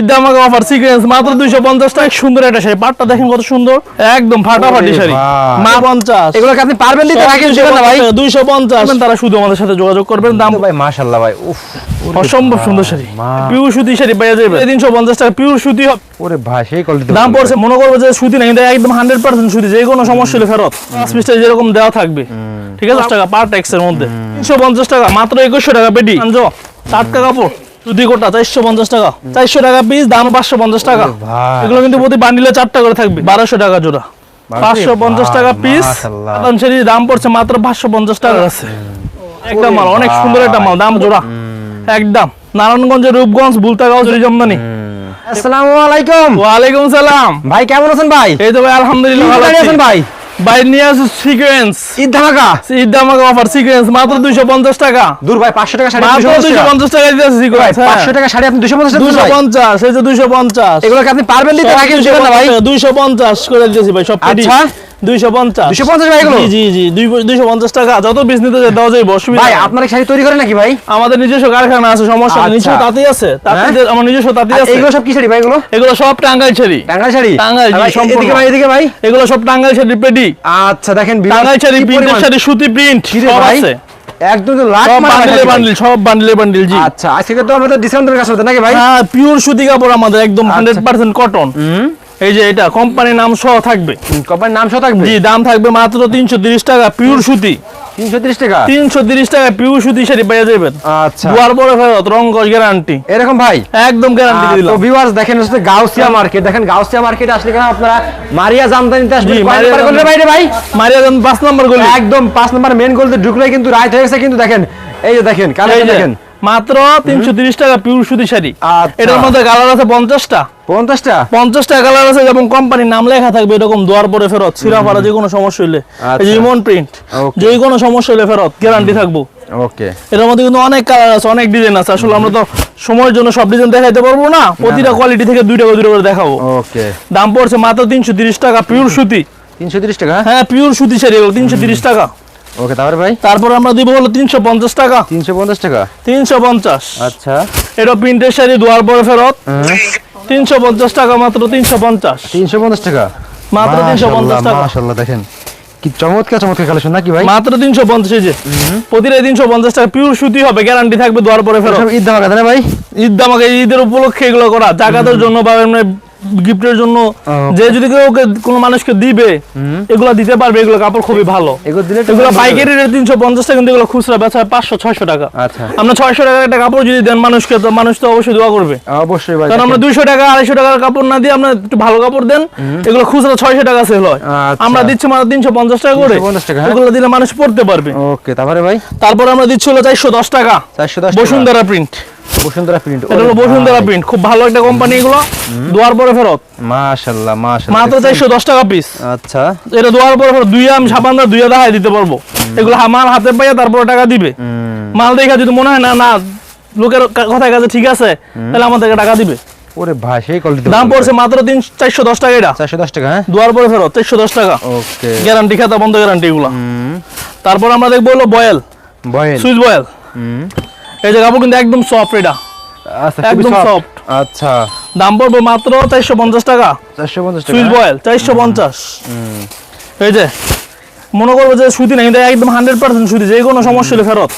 ঈদ আমাকে offer sequence মাত্র দুইশো পঞ্চাশ টাকা। সুন্দর একটা শাড়ি। পাটটা দেখেন কত সুন্দর। একদম ফাটাফাটি শাড়ি। মা পঞ্চাশ এগুলোকে আপনি পারবেন দিতে? নাকি না ভাই। দুইশো পঞ্চাশ। তারা শুধু আমাদের সাথে যোগাযোগ করবেন। দাম ভাই মাশাআল্লাহ ভাই। উফ অসম্ভব সুন্দর শাড়ি। পিওর সুতি শাড়ি পেয়ে যাবে তিনশো পঞ্চাশ টাকা পিওর সুতি হবে। ওরে ভাই সেই কোয়ালিটি দাম পড়ছে মনে করব যে সুতি নাই কিন্তু একদম হান্ড্রেড পার্সেন্ট সুতি। যে কোনো সমস্যা হলে ফেরত। পিসটা যেরকম দেওয়া থাকবে। ঠিক আছে? দশ টাকা পার ট্যাক্সের মধ্যে। টাকা মাত্র একুশশো টাকা পেটি আনজো টাটকা কাপড়। সুতি কোটা চারশো পঞ্চাশ টাকা। চারশো টাকা পিস দাম পাঁচশো পঞ্চাশ টাকা। এগুলো কিন্তু প্রতি বান্ডিলে চারটা করে থাকবে। বারোশো টাকা জোড়া। পাঁচশো পঞ্চাশ টাকা পিস। শাড়ির দাম পড়ছে মাত্র পাঁচশো পঞ্চাশ টাকা। আছে। একদম মাল অনেক সুন্দর একটা মাল দাম জোড়া। একদম। নারায়ণগঞ্জের রূপগঞ্জ বুলতাগাঁও জরিজমদানি আসসালামু আলাইকুম। ওয়ালাইকুম সালাম। ভাই কেমন আছেন ভাই? এই তো ভাই আলহামদুলিল্লাহ ভালো আছেন ভাই? ভাই নিয়ে আসো সিকোয়েন্স ঈদ ধামাকা ঈদ ধামাকা অফার সিকোয়েন্স মাত্র দুইশো পঞ্চাশ টাকা। দূর ভাই 500 টাকা শাড়ি মাত্র 250 টাকা। পঞ্চাশ টাকা দিতেছে ভাই সিকোয়েন্স 500 টাকা শাড়ি আপনি 250 টাকা দুইশো ভাই। পঞ্চাশ এই যে দুইশো পঞ্চাশ। এগুলোকে আপনি পারবেন দিতে? রাখেন না ভাই। দুইশো পঞ্চাশ করে দিতেছি ভাই সব পেটি আচ্ছা। দুইশো পঞ্চাশ। 250 ভাই এগুলো? জি জি জি দুই- দুইশো পঞ্চাশ টাকা। যত বিশ নিতে দেওয়া যাবে অসুবিধা ভাই আপনার শাড়ি তৈরি করেন নাকি ভাই? আমাদের নিজস্ব কারখানা আছে সমস্যা নেই। আচ্ছা। নিজস্ব তাঁতি আছে। তাঁতিদের আমার নিজস্ব তাঁতি আছে। এগুলো সব কি শাড়ি ভাই এগুলো? এগুলো সব টাঙ্গাইল শাড়ি। টাঙ্গাইল শাড়ি? টাঙ্গাইল, জি, আর ভাই, সম্পূর্ণ। এদিকে ভাই এদিকে ভাই। এগুলো সব টাঙ্গাইল শাড়ি পেটি আচ্ছা দেখেন টাঙ্গাইল শাড়ি প্রিন্টের শাড়ি সুতি প্রিন্ট সব আছে। একদম লাখ বান্ডিলে বান্ডিল সব বান্ডিলে বান্ডিল জি। আচ্ছা আজকে তো আমাদের ডিসকাউন্টের কাজ হতে নাকি ভাই? হ্যাঁ পিওর সুতি কাপড় আমাদের একদম আচ্ছা। হান্ড্রেড পার্সেন্ট কটন এই যে এটা কোম্পানির নাম সহ থাকবে। কোম্পানির নাম সহ থাকবে? জি দাম থাকবে মাত্র তিনশো তিরিশ টাকা পিওর সুতি। 330 টাকা? তিনশো তিরিশ টাকা পিওর সুতি শাড়ি পেয়ে যাবেন আচ্ছা। দুয়ার পরে ফেরত রং গ্যারান্টি এরকম ভাই? একদম গ্যারান্টি দিলাম। তো ভিউয়ার্স দেখেন হচ্ছে গাউসিয়া মার্কেট দেখেন গাউসিয়া মার্কেটে আসলে কেন আপনারা মারিয়া জামদানিতে আসবেন? মারিয়া জামদানি। বাইরে ভাই মারিয়া যান পাঁচ নম্বর গলি। একদম পাঁচ নম্বর মেন গলিতে ঢুকলে কিন্তু রাইট হয়ে গেছে কিন্তু দেখেন এই যে দেখেন যে, দেখেন। মাত্র তিনশো তিরিশ টাকা পিওর সুতি শাড়ি। আচ্ছা। এটার মধ্যে কালার আছে পঞ্চাশটা। পঞ্চাশটা? পঞ্চাশটা কালার আছে এবং কোম্পানির নাম লেখা থাকবে এরকম দোয়ার পরে ফেরত সিরাফারা যে কোনো সমস্যা হইলে। আচ্ছা। ইমন প্রিন্ট যে কোনো সমস্যা হইলে ফেরত গ্যারান্টি থাকব। ওকে এটার মধ্যে কিন্তু অনেক কালার আছে অনেক ডিজাইন আছে। আসলে আমরা তো সময়ের জন্য সব ডিজাইন দেখাইতে পারব না। প্রতিটা কোয়ালিটি থেকে দুইটা করে দুইটা করে দেখাবো। ওকে দাম পড়ছে মাত্র তিনশো তিরিশ টাকা পিওর সুতি। তিনশো তিরিশ টাকা? হ্যাঁ পিওর সুতি শাড়ি তিনশো তিরিশ টাকা। ওকে তারপরে ভাই? তারপর আমরা দিব হলো তিনশো পঞ্চাশ টাকা। তিনশো পঞ্চাশ টাকা? তিনশো পঞ্চাশ। আচ্ছা। এটা প্রিন্টের শাড়ি দুয়ার পরে ফেরত। তিনশো পঞ্চাশ টাকা মাত্র তিনশো পঞ্চাশ। তিনশো পঞ্চাশ টাকা? মাত্র তিনশো পঞ্চাশ টাকা। মাশাল্লাহ দেখেন। কি চমৎকার চমৎকার কালেকশন নাকি ভাই? মাত্র তিনশো পঞ্চাশ এই যে। প্রতিটা তিনশো পঞ্চাশ টাকা পিওর সুতি হবে গ্যারান্টি থাকবে দুয়ার পরে ফেরত। ঈদ তাই ভাই? ঈদ আমাকে ঈদের উপলক্ষে এগুলো করা। জাকাতের জন্য বা গিফটের জন্য যে যদি কেউ কোনো মানুষকে দিবে এগুলো দিতে পারবে এগুলো কাপড় খুবই ভালো। এগুলো পাইকারি রেট তিনশো পঞ্চাশ টাকা কিন্তু এগুলো খুচরা বেচা হয় পাঁচশো ছয়শো টাকা। আচ্ছা। আমরা ছয়শো টাকার একটা কাপড় যদি দেন মানুষকে তো মানুষ তো অবশ্যই দোয়া করবে। অবশ্যই কারণ আমরা দুইশো টাকা আড়াইশো টাকার কাপড় না দিয়ে আমরা একটু ভালো কাপড় দেন এগুলো খুচরা ছয়শো টাকা সেল হয়। আচ্ছা। আমরা দিচ্ছি মাত্র তিনশো পঞ্চাশ টাকা করে। 350 টাকা, হ্যাঁ? এগুলো দিলে মানুষ পড়তে পারবে। ওকে তারপরে ভাই? তারপর আমরা দিচ্ছি হলো চারশো দশ টাকা। চারশো দশ বসুন্ধরা প্রিন্ট বসুন্ধরা প্রিন্ট এটা হলো বসুন্ধরা প্রিন্ট খুব ভালো একটা কোম্পানি এগুলো। দুয়ার পরে ফেরত। মাশাল্লাহ মাশাল্লাহ। মাত্র চারশো দশ টাকা পিস আচ্ছা। এটা দুয়ার পরে ফেরত দুই আমি সাবানটা দুইয়া দেখাই দিতে পারব। এগুলো আমার হাতে পাইয়া তারপরে টাকা দিবে। মাল দেখা যদি মনে হয় না না লোকের কা- কথার কাছে ঠিক আছে তাহলে আমাদেরকে টাকা দিবে। ওরে ভাই সেই কোয়ালিটি দাম পড়ছে মাত্র তিন চারশো দশ টাকা এটা। চারশো দশ টাকা হ্যাঁ? দুয়ার পরে ফেরত চারশো দশ টাকা। ওকে। গ্যারান্টি খাতা বন্ধ গ্যারান্টি এগুলো। তারপর আমরা দেখব হলো বয়েল। বয়েল। Switch boil. এই যে কাপড় কিন্তু একদম সফট এটা। আচ্ছা একদম সফট আচ্ছা। দাম পড়বে মাত্র চারশো পঞ্চাশ টাকা। চারশো পঞ্চাশ সুইচ বয়েল চারশো পঞ্চাশ। এই যে মনে করব যে সুতি নাই কিন্তু একদম হান্ড্রেড পার্সেন্ট সুতি যে কোনো সমস্যা হলে ফেরত।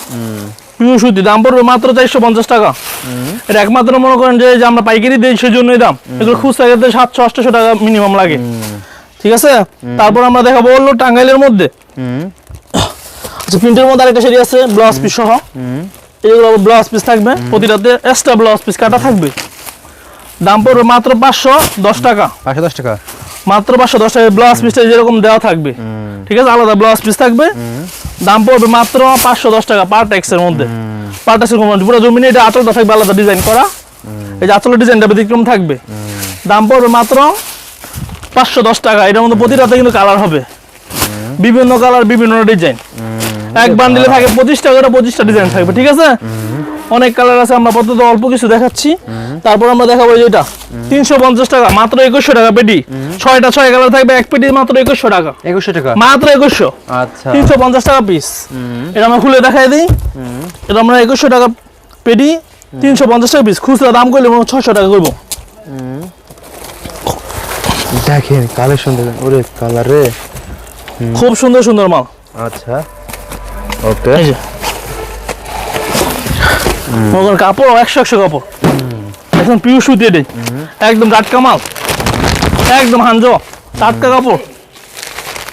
পিওর সুতি দাম পড়বে মাত্র চারশো পঞ্চাশ টাকা। এটা একমাত্র মনে করেন যে আমরা পাইকারি দিই সেই জন্যই দাম এগুলো খুচরা ক্ষেত্রে সাতশো আটশো টাকা মিনিমাম লাগে। ঠিক আছে? তারপর আমরা দেখাবো হলো টাঙ্গাইলের মধ্যে। হুম। আচ্ছা প্রিন্টের মধ্যে আরেকটা শাড়ি আছে ব্লাউজ পিস সহ। এগুলো ব্লাউজ পিস থাকবে প্রতিটাতে এক্সট্রা ব্লাউজ পিস কাটা থাকবে। দাম পড়বে মাত্র পাঁচশো দশ টাকা। পাঁচশো দশ টাকা? মাত্র পাঁচশো দশ টাকা ব্লাউজ পিসটা যেরকম দেওয়া থাকবে। ঠিক আছে আলাদা ব্লাউজ পিস থাকবে। দাম পড়বে মাত্র পাঁচশো দশ টাকা পার ট্যাক্সের মধ্যে। পার ট্যাক্সের মধ্যে। পুরো জমিনে এটা আঁচলটা থাকবে আলাদা ডিজাইন করা। এই যে আঁচলের ডিজাইনটা ব্যতিক্রম থাকবে। দাম পড়বে মাত্র পাঁচশো দশ টাকা। এটার মধ্যে প্রতিটাতে কিন্তু কালার হবে। বিভিন্ন কালার বিভিন্ন ডিজাইন এক বান্ডিলে থাকে পঁচিশটা করে পঁচিশটা ডিজাইন থাকবে ঠিক আছে? অনেক কালার আছে আমরা পদ্ধতি অল্প কিছু দেখাচ্ছি। তারপর আমরা দেখাবো এই যে এটা। তিনশো পঞ্চাশ টাকা মাত্র একুশশো টাকা পেটি। ছয়টা ছয় কালার থাকবে এক পেটি মাত্র একুশশো টাকা। একুশশো টাকা? মাত্র একুশশো। আচ্ছা। তিনশো পঞ্চাশ টাকা পিস এটা আমরা খুলে দেখাই দিই। এটা আমরা একুশশো টাকা পেটি তিনশো পঞ্চাশ টাকা পিস খুচরা দাম করলে ছয়শো টাকা করব। দেখেন কালেকশন দেখেন। ওরে কালার খুব সুন্দর সুন্দর মাল। আচ্ছা। ওকে ওখানে কাপড় একশো একশো কাপড়। একদম পিউ সুতি এটাই। একদম টাটকা মাল। একদম টাটকা কাপড়।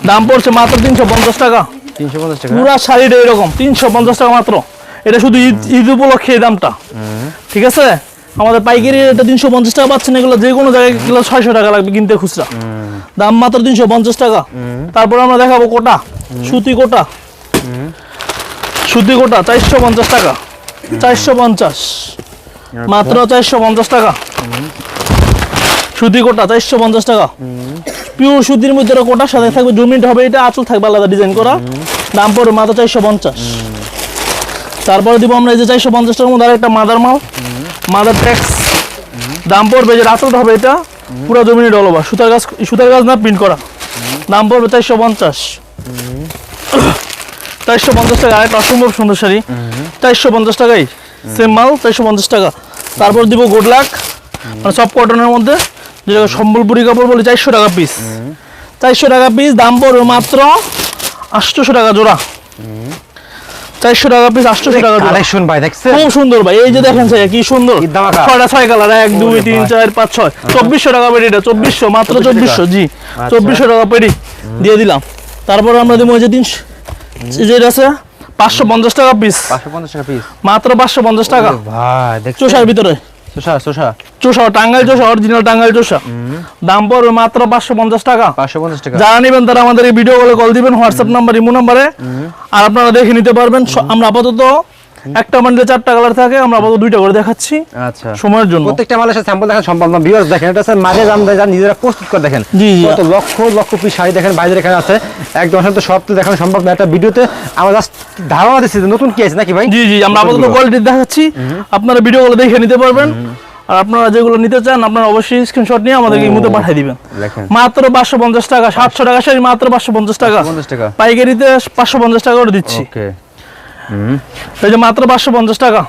দাম পড়ছে মাত্র তিনশো পঞ্চাশ টাকা। তিনশো পঞ্চাশ টাকা? পুরা শাড়িটা এরকম তিনশো পঞ্চাশ টাকা মাত্র। এটা শুধু ঈদ ঈদ উপলক্ষে এই দামটা। ঠিক আছে? আমাদের পাইকারি এটা তিনশো পঞ্চাশ টাকা পাচ্ছেন এগুলো যে কোনো জায়গায় কিলো ছয়শো টাকা লাগবে কিনতে খুচরা। দাম মাত্র তিনশো পঞ্চাশ টাকা। তারপর আমরা দেখাবো কোটা সুতি কোটা। সুতি গোটা চারশো পঞ্চাশ টাকা। চারশো পঞ্চাশ। মাত্র চারশো পঞ্চাশ টাকা। সুতি কোটা চারশো পঞ্চাশ টাকা। পিওর সুতির মধ্যে একটা কোটার সাথে থাকবে জমিট হবে এটা আঁচল থাকবে আলাদা ডিজাইন করা। দাম পড়বে মাত্র চারশো পঞ্চাশ। তারপরে দিব আমরা এই যে চারশো পঞ্চাশ টাকার মধ্যে আরেকটা মাদার মাল। মাদার ট্যাক্স দাম পড়বে যে আঁচলটা হবে এটা পুরো জমিনে ডলবা সুতার গাছ সুতার গাছ না প্রিন্ট করা। দাম পড়বে চারশো পঞ্চাশ। চারশো পঞ্চাশ টাকা। আরেকটা অসম্ভব সুন্দর শাড়ি। চারশো পঞ্চাশ টাকাই। সেম মাল চারশো পঞ্চাশ টাকা। তারপর দিব গুড লাক মানে সব কটনের মধ্যে। যেটা সম্বলপুরি কাপড় বলে চারশো টাকা পিস চারশো টাকা পিস দাম পড়বে মাত্র আটশোশো টাকা জোড়া। চারশো টাকা পিস আটশোশো টাকা কালেকশন ভাই দেখছেন? খুব সুন্দর ভাই। এই যে দেখেন স্যার কি সুন্দর। ছয়টা ছয় কালার এক দুই তিন। চার পাঁচ ছয়। চব্বিশশো টাকা পেটি এটা চব্বিশশো মাত্র 2400 চব্বিশশো। জি আচ্ছা। চব্বিশশো টাকা পেটি দিয়ে দিলাম। তারপর আমরা দিব ওই যে তিনশো যেটা আছে পাঁচশো পঞ্চাশ টাকা পিস পাঁচশো পঞ্চাশ টাকা পিস মাত্র পাঁচশো পঞ্চাশ টাকা। ভাই চোষার ভিতরে। চোষা চোষা। চোষা টাঙ্গাইল চোষা অরিজিনাল টাঙ্গাইল চোষা। দাম পড়বে মাত্র পাঁচশো পঞ্চাশ টাকা। পাঁচশো পঞ্চাশ টাকা। যারা নেবেন তারা আমাদের এই ভিডিও কলে কল দিবেন হোয়াটসঅ্যাপ নাম্বার ইমো নাম্বারে আর আপনারা দেখে নিতে পারবেন আমরা আপাতত একটা বান্ডেলে চারটা কালার থাকে আমরা আপাতত দুইটা করে দেখাচ্ছি। আচ্ছা। সময়ের জন্য। প্রত্যেকটা মালের সাথে স্যাম্পল দেখা সম্ভব না ভিউয়ার্স দেখেন এটা স্যার মাঝে দাম দেয় নিজেরা প্রস্তুত করে দেখেন। জি, জি। কত লক্ষ লক্ষ পিস শাড়ি দেখেন বাইরে এখানে আছে। একদম তো সব তো দেখানো সম্ভব না। একটা ভিডিওতে আমরা জাস্ট ধারণা দিচ্ছি যে নতুন কি আছে নাকি ভাই? জি জি আমরা আপাতত কোয়ালিটি দেখাচ্ছি। আপনারা ভিডিও গুলো দেখে নিতে পারবেন। আর আপনারা যেগুলো নিতে চান আপনারা অবশ্যই স্ক্রিনশট নিয়ে আমাদেরকে ইমোতে পাঠিয়ে দিবেন। মাত্র পাঁচশো পঞ্চাশ টাকা সাতশো টাকা শাড়ি মাত্র পাঁচশো পঞ্চাশ টাকা। টাকা। পাইকারিতে পাঁচশো পঞ্চাশ টাকা করে দিচ্ছি। ওকে। এই যে মাত্র পাঁচশো পঞ্চাশ টাকা।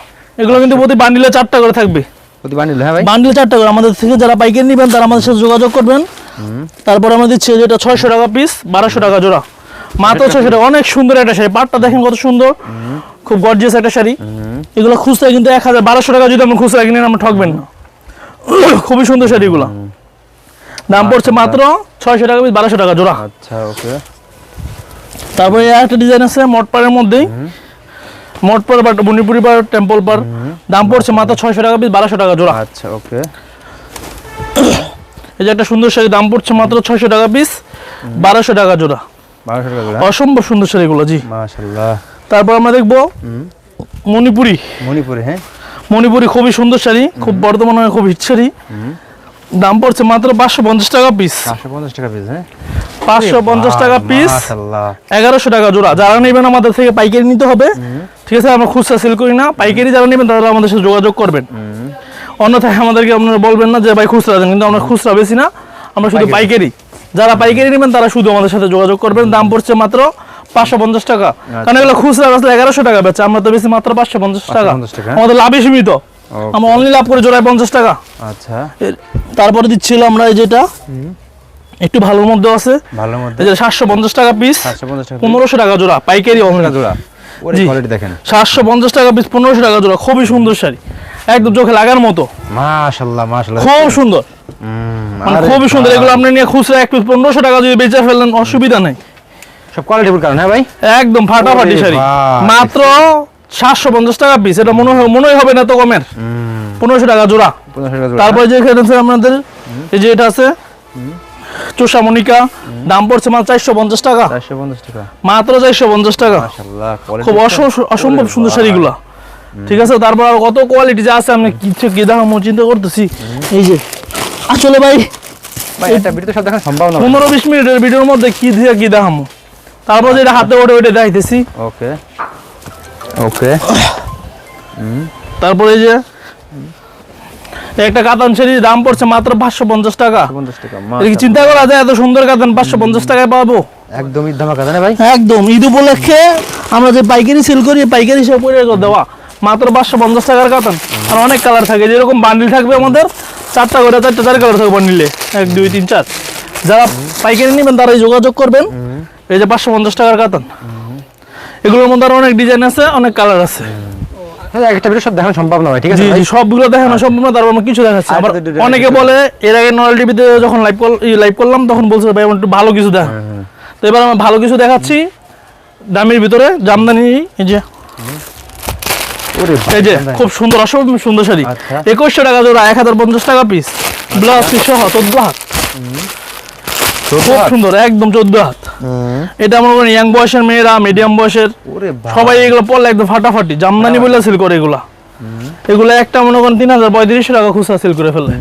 এগুলো কিন্তু প্রতি বান্ডিলে চারটা করে থাকবে। প্রতি বান্ডিল হ্যাঁ ভাই? বান্ডিল চারটা করে। আমাদের থেকে যারা পাইকারি নেবেন তারা আমাদের সাথে যোগাযোগ করবেন। তারপর আমরা দিচ্ছি যেটা ছয়শো টাকা পিস বারোশো টাকা জোড়া। মাত্র ছয়শো টাকা। অনেক সুন্দর একটা শাড়ি। পাটটা দেখেন কত সুন্দর। খুব গর্জিয়াস একটা শাড়ি। এগুলো খুচরা কিন্তু এক হাজার। বারোশো টাকা যদি আমরা খুচরা কিনে আমরা ঠকবেন না। খুবই সুন্দর শাড়িগুলো। দাম পড়ছে মাত্র ছয়শো টাকা পিস বারোশো টাকা জোড়া। আচ্ছা ওকে তারপরে একটা ডিজাইন আছে মঠপাড়ের মধ্যেই। মঠপাড় বা মণিপুরি পাড় টেম্পল পাড় দাম পড়ছে মাত্র ছয়শো টাকা পিস বারোশো টাকা জোড়া। আচ্ছা ওকে এই যে একটা সুন্দর শাড়ি দাম পড়ছে মাত্র ছয়শো টাকা পিস বারোশো টাকা জোড়া। বারোশো টাকা করে অসম্ভব সুন্দর শাড়িগুলো জি। মাশাল্লাহ তারপর আমরা দেখব মণিপুরি। মণিপুরে হ্যাঁ। মণিপুরি খুবই সুন্দর শাড়ি খুব বর্তমানে খুব হিট শাড়ি। দাম পড়ছে মাত্র পাঁচশো পঞ্চাশ টাকা পিস পাঁচশো পঞ্চাশ টাকা পিস হ্যাঁ? পাঁচশো পঞ্চাশ টাকা পিস এগারোশো টাকা জোড়া। যারা নেবেন আমাদের থেকে পাইকারি নিতে হবে ঠিক আছে আমরা খুচরা সেল করি না। পাইকারি যারা নেবেন তারা আমাদের সাথে যোগাযোগ করবেন। অন্যথায় আমাদেরকে আপনারা বলবেন না যে ভাই খুচরা দেন। কিন্তু আমরা খুচরা বেশি না আমরা শুধু পাইকারি। যারা পাইকারি নেবেন তারা শুধু আমাদের সাথে যোগাযোগ করবেন। দাম পড়ছে মাত্র পাঁচশো পঞ্চাশ টাকা। কারণ এগুলো খুচরা বেচলে এগারোশো টাকা বেচে আমরা তো বেশি মাত্র পাঁচশো পঞ্চাশ টাকা। আমাদের লাভই সীমিত। আমরা অনলি লাভ করে জোড়ায় পঞ্চাশ টাকা। আচ্ছা। তারপরে দিচ্ছিল আমরা এই যেটা একটু ভালোর মধ্যে আছে। ভালোর মধ্যে? টাকা পিস সাতশো পঞ্চাশ টাকা পনেরোশো টাকা জোড়া পাইকারি অনলি জোড়া। ওরে কোয়ালিটি দেখেন। সাতশো পঞ্চাশ টাকা পিস টাকা জোড়া খুবই সুন্দর শাড়ি। একদম চোখে লাগার মতো। খুব সুন্দর। মানে খুবই সুন্দর। এগুলো আপনি নিয়ে খুচরা এক পিস পনেরোশো টাকা যদি বেচে ফেলেন অসুবিধা নেই। সব কোয়ালিটির কারণ হ্যাঁ ভাই? একদম ফাটাফাটি শাড়ি। মাত্র সাতশো পঞ্চাশ টাকা পিস এটা মনে হয় মনেই হবে না তো কমের পনেরোশো টাকা জোড়া। তারপরে যে আছে আপনাদের এই যে এটা আছে চোষা মনিকা দাম পড়ছে মাত্র চারশো পঞ্চাশ টাকা টাকা। মাত্র চারশো পঞ্চাশ টাকা খুব অসম- অসম্ভব সুন্দর শাড়িগুলো। ঠিক আছে তারপর আর কত কোয়ালিটি যা আছে আমি কিছু কি দেখাবো চিন্তা করতেছি। এই যে আসলে ভাই দেখা পনেরো বিশ মিনিটের ভিডিওর মধ্যে কি দিয়ে কি দেখাবো তারপর যেটা হাতে ওঠে ওইটা দেখাইতেছি। ওকে ওকে তারপরে এই যে একটা কাতান শাড়ির দাম পড়ছে মাত্র পাঁচশো পঞ্চাশ টাকা। চিন্তা করা যায় এত সুন্দর কাতান পাঁচশো পঞ্চাশ টাকায় পাবো? একদম ঈদ ধামাকা তাই ভাই। একদম ঈদ উপলক্ষে আমরা যে পাইকারি সেল করি পাইকারি হিসেবে পরিবার দেওয়া। মাত্র পাঁচশো পঞ্চাশ টাকার কাতান আর অনেক কালার থাকে যেরকম বান্ডিল থাকবে আমাদের চারটা করে চারটা চার কালার থাকবে বান্ডিলে এক দুই তিন চার। যারা পাইকারি নেবেন তারাই যোগাযোগ করবেন। এই যে পাঁচশো পঞ্চাশ টাকার কাতান এগুলোর মধ্যে আরও অনেক ডিজাইন আছে অনেক কালার আছে। একটা ভিডিও সব দেখানো সম্ভব নয় ঠিক আছে জি সবগুলো দেখানো সম্ভব না তারপর কিছু দেখাচ্ছি। আবার অনেকে বলে এর আগে নল টিভিতে যখন লাইভ লাইভ করলাম তখন বলছে ভাই একটু ভালো কিছু দেখা। তো এবার আমরা ভালো কিছু দেখাচ্ছি। দামের ভিতরে জামদানি এই যে। এই যে খুব সুন্দর অসম্ভব সুন্দর শাড়ি। আচ্ছা। একুশশো টাকা জোড়া এক হাজার পঞ্চাশ টাকা পিস ব্লাউজ পিস সহ চোদ্দ হাত। খুব সুন্দর একদম চোদ্দ হাত। এটা মনে ইয়াং বয়সের মেয়েরা মিডিয়াম বয়সের সবাই এগুলো পড়লে একদম ফাটাফাটি। জামদানি বলে সেল করে এগুলা। এগুলো একটা মনে করেন তিন হাজার পঁয়ত্রিশশো টাকা খুচরা সেল করে ফেলে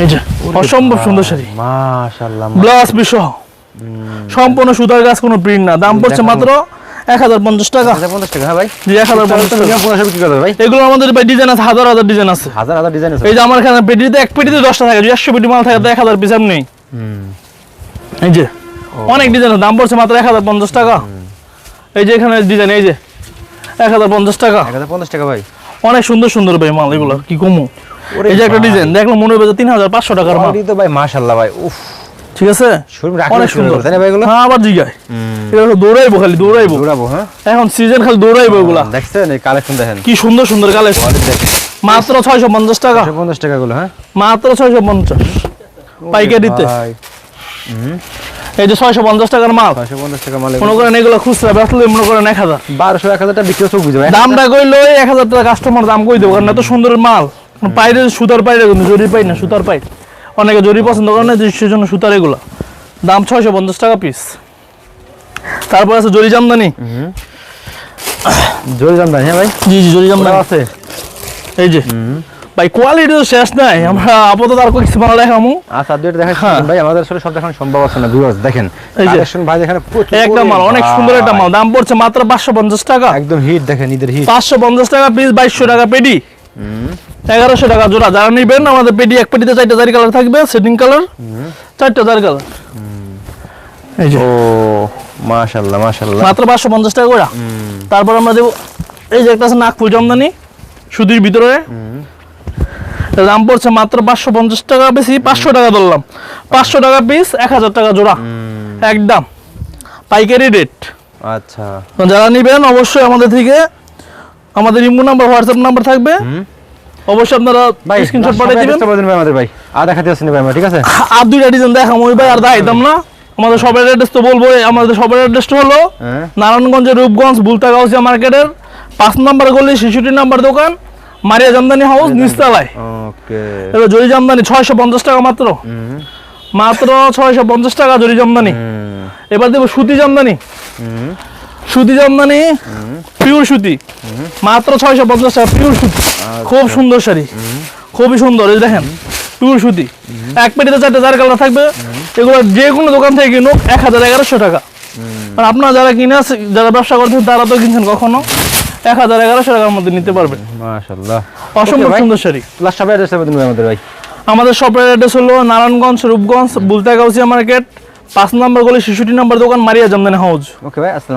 এই যে অসম্ভব সুন্দর শাড়ি। ব্লাউজ সম্পূর্ণ সুতার গাছ কোনো প্রিন্ট না। দাম পড়ছে মাত্র এক হাজার পঞ্চাশ টাকা। পঞ্চাশ টাকা হ্যাঁ ভাই। জি এক হাজার পঞ্চাশ টাকা। ভাই? এগুলো আমাদের ভাই ডিজাইন আছে হাজার হাজার ডিজাইন আছে। হাজার হাজার ডিজাইন আছে। এই যে আমার এখানে পেটিতে এক পেটিতে দশটা থাকে। একশো পেটি মাল থাকে এক হাজার পিস নেই হুম। এই যে অনেক ডিজাইন দাম পড়ছে মাত্র এক হাজার পঞ্চাশ টাকা। এই যে এখানে ডিজাইন এই যে এক হাজার পঞ্চাশ টাকা। এক হাজার পঞ্চাশ টাকা ভাই। অনেক সুন্দর সুন্দর ভাই মাল এগুলো কি কমু? এই যে একটা ডিজাইন মনে হবে তিন হাজার পাঁচশো টাকার মাল। তো ভাই মাশাআল্লাহ ভাই উফ। ঠিক আছে? অনেক সুন্দর তাই ভাই এগুলো? হ্যাঁ আবার জিগায়। এগুলো দৌড়াইবো খালি দৌড়াইবো। দৌড়াবো হ্যাঁ? এখন সিজন খালি দৌড়াইবো এগুলা। দেখছেন এই কালেকশন দেখেন। কি সুন্দর সুন্দর কালেকশন মাত্র ছয়শো পঞ্চাশ টাকা। একশো পঞ্চাশ টাকা গুলো হ্যাঁ? মাত্র ছয়শো পঞ্চাশ। পাইকারিতে। এই যে ছয়শো পঞ্চাশ টাকার মাল। টাকা মনে করেন এগুলো খুচরা মনে করেন এক হাজার। বারোশো এক হাজার টাকা বিক্রি চোখ বুঝবে দামটা কইলো এক হাজার টাকা কাস্টমার দাম কই দেবো? কারণ এত সুন্দর মাল। পাইরে সুতার পাইরে কিন্তু জরি পাই না সুতার পাই। অনেকে জরি পছন্দ করে না যে সেজন্য সুতার এগুলো। দাম ছয়শো পঞ্চাশ টাকা পিস তারপর আছে জরি জামদানি। জোরে দাম হ্যাঁ ভাই? জি জি জরি জামদানি। আছে। এই যে। ভাই কোয়ালিটি তো শেষ নাই। আমরা আপাতত আর কিছু মাল দেখামু আচ্ছা দুইটা দেখেন হ্যাঁ। ভাই আমাদের আসলে সব দেখানো সম্ভব আছে না ভিউয়ার্স দেখেন এই যে। কালেকশন ভাই দেখেন একটা মাল অনেক সুন্দর একটা মাল দাম পড়ছে মাত্র পাঁচশো পঞ্চাশ টাকা। একদম হিট দেখেন ঈদের হিট পাঁচশো পঞ্চাশ টাকা পিস বাইশশো টাকা পেডি এগারোশো টাকা জোড়া যারা নিবেন আমাদের পেডি এক পেডিতে চারটা চারি কালার থাকবে সেটিং কালার চারটা চারি কালার এই যে। ও মাশাআল্লাহ মাশাআল্লাহ। মাত্র পাঁচশো পঞ্চাশ টাকা করে। তারপর আমরা দেবো এই যে একটা আছে নাগপুর জামদানি সুতির ভিতরে। দাম পড়ছে মাত্র পাঁচশো পঞ্চাশ টাকা বেশি পাঁচশো টাকা ধরলাম। পাঁচশো টাকা পিস এক হাজার টাকা জোড়া। একদম। পাইকারি রেট আচ্ছা। যারা নিবেন অবশ্যই আমাদের থেকে আমাদের ইমো নাম্বার হোয়াটসঅ্যাপ নাম্বার থাকবে। অবশ্যই আপনারা স্ক্রিনশট পাঠিয়ে দিবেন। ভাই আমাদের ভাই। আর দেখাতে আসেনি ভাই ঠিক আছে? আর দুইটা ডিজাইন দেখাম ওই ভাই আর দেখাইতাম না। আমাদের সবের অ্যাড্রেস তো বলব আমাদের সবের অ্যাড্রেসটা হলো হ্যাঁ। নারায়ণগঞ্জের রূপগঞ্জ বুলতা গাউসিয়া মার্কেটের পাঁচ নম্বর গলি শিশুটি নাম্বার দোকান। মারিয়া জামদানি হাউস নিচতলায়। ওকে। এবার জরি জামদানি ছয়শো পঞ্চাশ টাকা মাত্র। মাত্র ছয়শো পঞ্চাশ টাকা জরি জামদানি। এবার দেবো সুতি জামদানি। সুতি জামদানি পিওর সুতি। মাত্র ছয়শো পঞ্চাশ টাকা পিওর সুতি। খুব সুন্দর শাড়ি। খুবই সুন্দর এই দেখেন পিওর সুতি। এক পেটিতে চারটে চার কালার থাকবে এগুলো যে কোনো দোকান থেকে কিনুক এক হাজার এগারোশো টাকা। আর আপনারা যারা কিনে যারা ব্যবসা করছেন তারা তো কিনছেন কখনো? এক হাজার এগারোশো টাকার মধ্যে নিতে পারবেন মাশাআল্লাহ। অসম্ভব সুন্দর শাড়ি। প্লাস সবাই আমাদের ভাই। আমাদের শপের অ্যাড্রেস হলো নারায়ণগঞ্জ রূপগঞ্জ বুলতা গাউসিয়া মার্কেট পাঁচ নম্বর গলি শিশুটি নম্বর দোকান মারিয়া জামদানি হাউস। ওকে ভাই আসসালাম